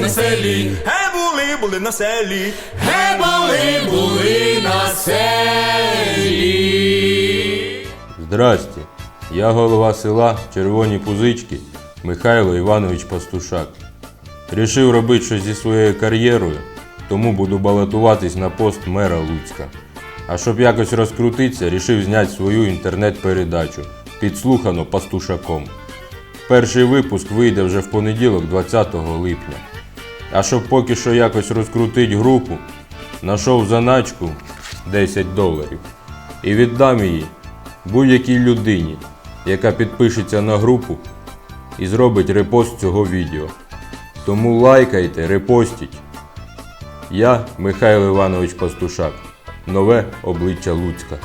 на селі, Ге були, були на селі. ге були, були на селі. Здрасте, я голова села Червоні Пузички Михайло Іванович Пастушак. Рішив робити щось зі своєю кар'єрою, тому буду балотуватись на пост мера Луцька. А щоб якось розкрутитися, рішив зняти свою інтернет-передачу підслухано пастушаком. Перший випуск вийде вже в понеділок, 20 липня. А щоб поки що якось розкрутити групу, знайшов заначку 10 доларів і віддам її будь-якій людині, яка підпишеться на групу і зробить репост цього відео. Тому лайкайте, репостіть. Я Михайло Іванович Пастушак. Нове обличчя Луцька.